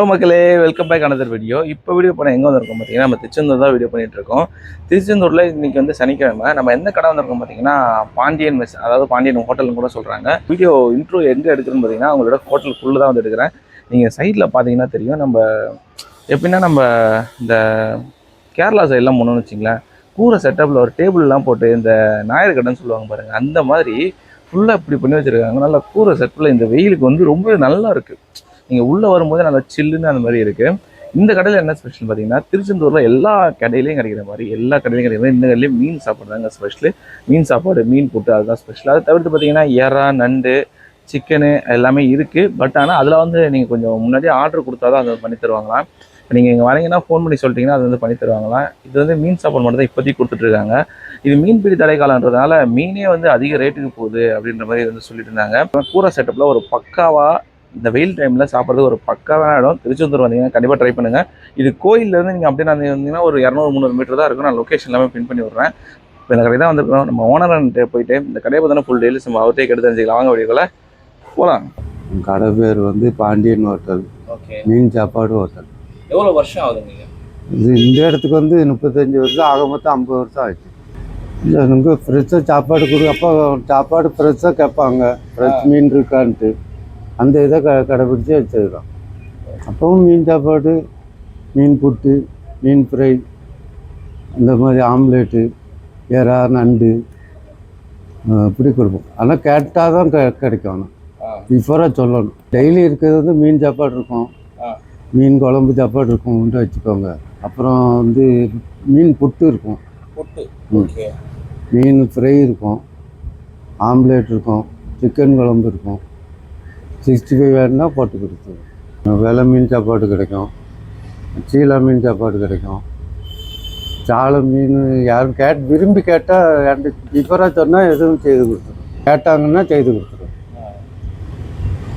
Hello மக்களே welcome back another video இப்போ video பண்ண எங்கே வந்திருக்கோம் பார்த்தீங்கன்னா நம்ம திருச்செந்தூர் தான் வீடியோ பண்ணிட்டு இருக்கோம் திருச்செந்தூரில் இன்றைக்கி வந்து சனிக்கிழமை. நம்ம எந்த கடை வந்திருக்கோம் பார்த்தீங்கன்னா பாண்டியன் மெஸ் அதாவது பாண்டியன் ஹோட்டல்னு கூட சொல்கிறாங்க வீடியோ இன்ட்ரோ எங்கே எடுக்கிறோன்னு பார்த்தீங்கன்னா அவங்களோட ஹோட்டலுக்குள்ளே தான் வந்து எடுக்கிறேன். நீங்கள் சைடில் பார்த்தீங்கன்னா தெரியும் நம்ம எப்படின்னா நம்ம இந்த கேரளா சைட்லாம் போனோம்னு வச்சிங்களேன். கூரை செட்டப்பில் ஒரு டேபிள்லாம் போட்டு இந்த ஞாயிறு கடைன்னு சொல்லுவாங்க பாருங்கள் அந்த மாதிரி ஃபுல்லாக இப்படி பண்ணி வச்சுருக்காங்க. நல்லா கூரை செட்டில் இந்த வெயிலுக்கு வந்து ரொம்ப நல்லா இருக்குது நீங்கள் உள்ளே வரும்போது நல்லா சில்லுன்னு அந்த மாதிரி இருக்குது இந்த கடையில் என்ன ஸ்பெஷல் பார்த்தீங்கன்னா திருச்செந்தூரில் எல்லா கடையிலையும் கிடைக்கிற மாதிரி எல்லா கடையிலையும் கிடைக்கிற மாதிரி இந்த கடையிலையும் மீன் சாப்பாடு தாங்க ஸ்பெஷலு மீன் சாப்பாடு மீன் புட்டு அதுதான் ஸ்பெஷல் அதை தவிர்த்து பார்த்தீங்கன்னா எறா நண்டு சிக்கனு எல்லாமே இருக்குது பட் ஆனால் அதில் வந்து நீங்கள் கொஞ்சம் முன்னாடியே ஆர்டர் கொடுத்தா தான் அது பண்ணி தருவாங்களாம். இப்போ நீங்கள் இங்கே வரீங்கன்னா ஃபோன் பண்ணி சொல்லிட்டீங்கன்னா அது வந்து பண்ணி தருவாங்களாம். இது வந்து மீன் சாப்பாடு மட்டும் தான் இப்போதைக்கு கொடுத்துட்ருக்காங்க இது மீன்பிடி பிடி தடைக்காலன்றதுனால மீனே வந்து அதிக ரேட்டுக்கு போகுது அப்படின்ற மாதிரி வந்து சொல்லிட்டு இருந்தாங்க. கூரை செட்டப்பில் ஒரு பக்காவாக இந்த வெயில் டைமில் சாப்பிட்றது ஒரு பக்காவான இடம். திருச்செந்தூர் வந்தீங்கன்னா கண்டிப்பாக ட்ரை பண்ணுங்கள் இது கோயிலேருந்து நீங்கள் அப்படியே நான் வந்தீங்கன்னா ஒரு இரநூறு முந்நூறு மீட்டர் தான் இருக்கும். நான் லொக்கேஷன் எல்லாமே பின் பண்ணி விட்றேன். இப்போ இந்த கடை தான் வந்திருக்கோம். நம்ம ஓனர்கிட்ட போயிட்டு இந்த கடையை பார்த்தா ஃபுல் டெய்லிஸ் நம்ம அவர்கிட்டே கெடுத்து தெரிஞ்சுக்கலாம். வாங்க வீடியோவில் போகலாம் கடை பேர் வந்து பாண்டியன் ஹோட்டல். ஓகே. மீன் சாப்பாடு ஹோட்டல். எவ்வளோ வருஷம் ஆகுதுங்க இது இந்த இடத்துக்கு வந்து முப்பத்தஞ்சு வருஷம் ஆக மொத்தம் ஐம்பது வருஷம் ஆச்சு. இல்லை இங்கே ஃப்ரெஷ்ஷாக சாப்பாடு கொடு அப்போ சாப்பாடு ஃப்ரெஷ்ஷாக கேட்பாங்க. ஃப்ரெஷ் மீன் இருக்கான்ட்டு. அந்த இதை க கடைப்பிடிச்சி வச்சதுதான் அப்பவும் மீன் சாப்பாடு மீன் புட்டு மீன் ஃப்ரை இந்த மாதிரி ஆம்லேட்டு எறா நண்டு இப்படி கொடுப்போம். ஆனால் கேட்டால் தான் க கிடைக்கும் ஆனால் பிஃபோராக சொல்லணும். டெய்லி இருக்கிறது வந்து மீன் சாப்பாடு இருக்கும். மீன் குழம்பு சாப்பாடு இருக்கும்னு வச்சுக்கோங்க. அப்புறம் வந்து மீன் புட்டு இருக்கும். மீன் ஃப்ரை இருக்கும். ஆம்லேட் இருக்கும். சிக்கன் குழம்பு இருக்கும். சிக்ஸ்டி ஃபைவ் வேணுன்னா போட்டு கொடுத்துருவோம் வெலை மீன் சாப்பாடு கிடைக்கும். சீலா மீன் சாப்பாடு கிடைக்கும். சாலை மீன் யாரும் கேட் விரும்பி கேட்டால் ரெண்டு பிஃபராக சொன்னால் எதுவும் செய்து கொடுத்துருவோம் கேட்டாங்கன்னா செய்து கொடுத்துருவோம்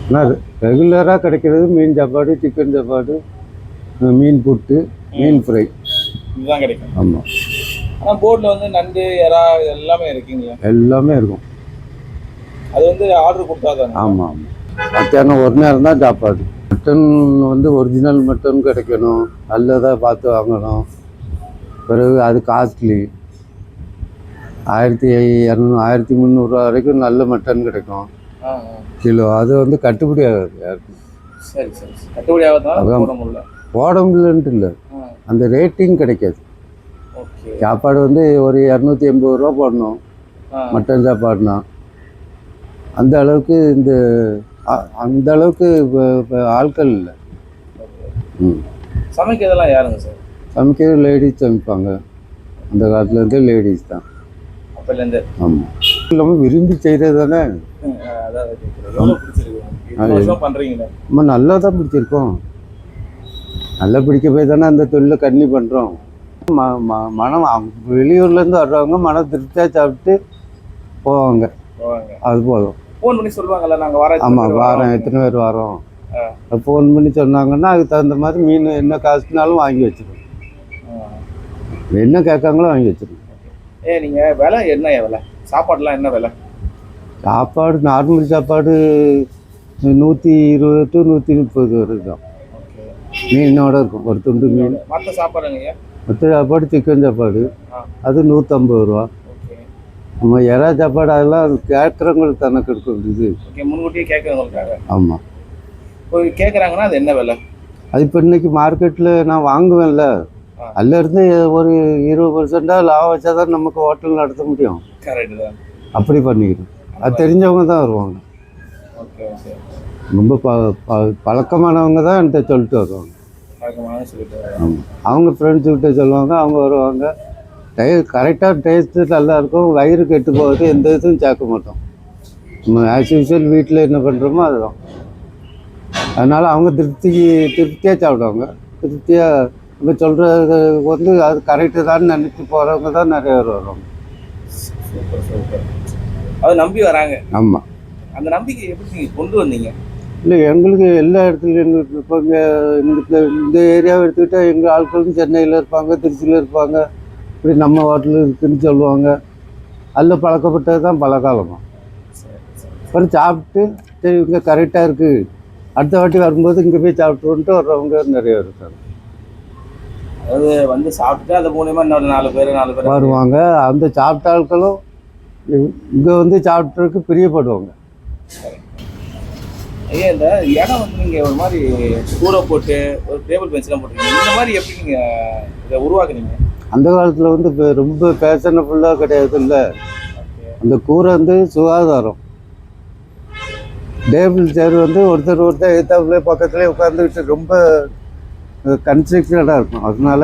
ஆனால் ரெகுலராக கிடைக்கிறது மீன் சாப்பாடு சிக்கன் சாப்பாடு மீன் புட்டு மீன் ஃப்ரை இதுதான் கிடைக்கும். ஆமாம் ஆனால் போர்டில் வந்து நண்டு எறா எல்லாமே இருக்குங்களா? எல்லாமே இருக்கும். அது வந்து ஆர்டர் கொடுத்தா தானே ஆமாம் ஆமாம் மத்தியானம் ஒரு நேரம் தான் சாப்பாடு. மட்டன் வந்து ஒரிஜினல் மட்டன் கிடைக்கணும். நல்லதாக பார்த்து வாங்கணும். பிறகு அது காஸ்ட்லி ஆயிரத்தி இரநூறு ஆயிரத்தி முந்நூறுரூவா வரைக்கும் நல்ல மட்டன் கிடைக்கும். கிலோ அது வந்து கட்டுப்படி ஆகாது யாருக்கும். சரி. கட்டுப்படி. போட முடியல. போட முடியலன்ட்டு இல்லை. அந்த ரேட்டிங் கிடைக்காது. சாப்பாடு வந்து ஒரு இரநூத்தி எண்பது ரூபா போடணும். மட்டன் சாப்பாடுனா. அந்த அளவுக்கு இந்த அந்த அளவுக்கு ஆட்கள் இல்லை. ம். சமைக்கிறதெல்லாம் யாருங்க சார்? சமைக்கிறது லேடிஸ் சமைப்பாங்க. அந்த காலத்துலேருந்தே லேடிஸ் தான். அப்போலேருந்து. ஆமாம் இல்லாமல் விரும்பி செய்கிறது தானே? நம்ம நல்லா தான் பிடிச்சிருக்கோம். நல்லா பிடிக்க போய் தானே அந்த தொழிலை கன்னி பண்ணுறோம் ம ம- மனம் வெளியூர்லேருந்து வர்றவங்க மன திருப்தியாக சாப்பிட்டு போவாங்க. அது போதும். ஃபோன் பண்ணி சொல்லுவாங்கல்ல நாங்கள் வர ஆமாம் வாரம் எத்தனை பேர் வரோம்? ஃபோன் பண்ணி சொன்னாங்கன்னா அதுக்கு தகுந்த மாதிரி மீன் என்ன காசுனாலும் வாங்கி வச்சிருவோம். என்ன கேட்காங்களோ வாங்கி வச்சிருவோம். ஏ நீங்கள் விலை என்ன விலை? சாப்பாடுலாம் என்ன விலை? சாப்பாடு நார்மல் சாப்பாடு நூற்றி இருபது டு நூற்றி முப்பது வரைக்கும். மீனோட இருக்கும் ஒரு துண்டு மீன். மற்ற சாப்பாடுங்க மற்ற சாப்பாடு சிக்கன் சாப்பாடு. அது நூற்றம்பது ரூபா. நம்ம எறா சாப்பாடு அதெல்லாம் கேட்குறவங்களுக்கு தானே கொடுக்குறது இது. ஓகே முன்கூட்டியே கேட்குறவங்களுக்காக. ஆமாம் போய் கேட்குறாங்கன்னா அது என்ன விலை? அது இப்போ இன்னைக்கு மார்க்கெட்டில் நான் வாங்குவேன்ல. அதுலேருந்து ஒரு இருபது பர்சன்டாக லாபம் வச்சா தான் நமக்கு ஹோட்டல் நடத்த முடியும். கரெக்டு தான். அப்படி பண்ணிக்கிறோம் அது தெரிஞ்சவங்க தான் வருவாங்க. Okay okay. ரொம்ப ப ப- பழக்கமானவங்க தான் என்கிட்ட சொல்லிட்டு வருவாங்க. அவங்க ஃப்ரெண்ட்ஸுக்கிட்ட சொல்லுவாங்க அவங்க வருவாங்க. டே கரெக்டாக டேஸ்ட்டு நல்லா இருக்கும் வயிறு கெட்டு போகுது. எந்த இதுவும் சேர்க்க மாட்டோம். நம்ம ஆஸ் யூஸ்வல் வீட்டில் என்ன பண்ணுறோமோ அதுதான். அதனால் அவங்க திருப்தி திருப்தியாக சாப்பிடுவாங்க. திருப்தியாக நம்ம சொல்கிறது வந்து அது கரெக்டு தான் நினச்சி போகிறவங்க தான் நிறைய பேர் வருவாங்க. அதை நம்பி வராங்க. ஆமாம் அந்த நம்பிக்கை எப்படி நீங்க கொண்டு வந்தீங்க? இல்லை எங்களுக்கு எல்லா இடத்துலையும் எங்களுக்கு இப்போ இங்கே இந்த இந்த ஏரியாவை எடுத்துக்கிட்டால் எங்கள் ஆட்களும் சென்னையில் இருப்பாங்க திருச்சியில் இருப்பாங்க. இப்படி நம்ம ஹோட்டல் இருக்குன்னு சொல்லுவாங்க. அதில் பழக்கப்பட்டது தான் பலகாலமாக அப்புறம் சாப்பிட்டு சரி இங்கே கரெக்டாக இருக்குது அடுத்த வாட்டி வரும்போது இங்கே போய் சாப்பிட்டுன்ட்டு வர்றவங்க நிறைய இருக்காங்க. அதாவது வந்து சாப்பிட்டுட்டு அது மூலியமா இன்னொரு நாலு பேர் நாலு பேர் வருவாங்க. அந்த சாப்பிட்ட ஆட்களும் இங்கே வந்து சாப்பிட்றதுக்கு பிரியப்படுவாங்க. ஐயா இந்த இடம் வந்து நீங்க ஒரு மாதிரி கூரை போட்டு ஒரு டேபிள் பெஞ்ச்லாம் போட்டுருக்கீங்க. இந்த மாதிரி எப்படி நீங்க இதை உருவாக்குனீங்க? அந்த காலத்தில் வந்து இப்போ ரொம்ப ஃபேஷனபுல்லாக கிடையாது இல்லை அந்த கூரை வந்து சுகாதாரம். டேபிள் சேர் வந்து ஒருத்தர் ஒருத்தர் எத்தாப்புல பக்கத்துலேயே உட்காந்துக்கிட்டு ரொம்ப கன்ஸ்ட்ரக்டடாக இருக்கும். அதனால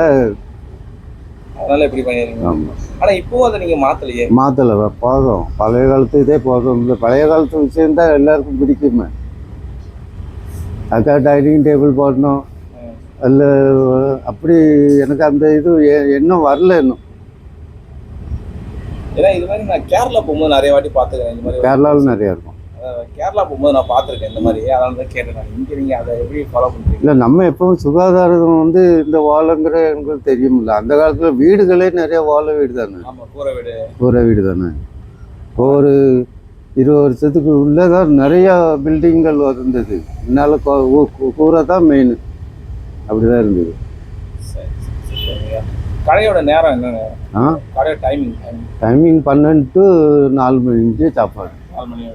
அதனால இப்படி பண்ணிடுறீங்க ஆமாம் ஆனா இப்போவும் அதை நீங்க மாத்தலையே? மாற்றலை போதும். பழைய காலத்து இதே போதும். இந்த பழைய காலத்து விஷயம்தான் எல்லாருக்கும் பிடிக்குமே. அக்கா டைனிங் டேபிள் போடணும். அதில் அப்படி எனக்கு அந்த இது எண்ணம் வரல இன்னும். ஏன்னா இது மாதிரி நான் கேரளா போகும்போது நிறைய வாட்டி பார்த்துக்கிறேன் இந்த மாதிரி கேரளாவில் நிறையா இருக்கும். கேரளா போகும்போது நான் பார்த்துருக்கேன் இந்த மாதிரி. அதனால தான் கேட்டேன் இங்க நீங்க அதை எப்படி ஃபாலோ பண்றீங்க? இல்லை நம்ம எப்பவும் சுகாதாரம் வந்து இந்த வாழைங்கிற எங்களுக்கு தெரியுமில்ல. அந்த காலத்தில் வீடுகளே நிறைய வாழை வீடு தானே? ஆமா கூரை வீடு. கூரை வீடு தானே? ஒரு இருபது வருஷத்துக்கு உள்ளே தான் நிறையா பில்டிங்கள் இருந்தது முன்னால் கூரை தான் மெயின் அப்படிதான் இருந்தது. கடையோட நேரம் என்ன ஆ? கடையோட டைமிங் டைமிங் பன்னெண்டு டு நாலு மணிக்கு சாப்பாடு. நாலு மணி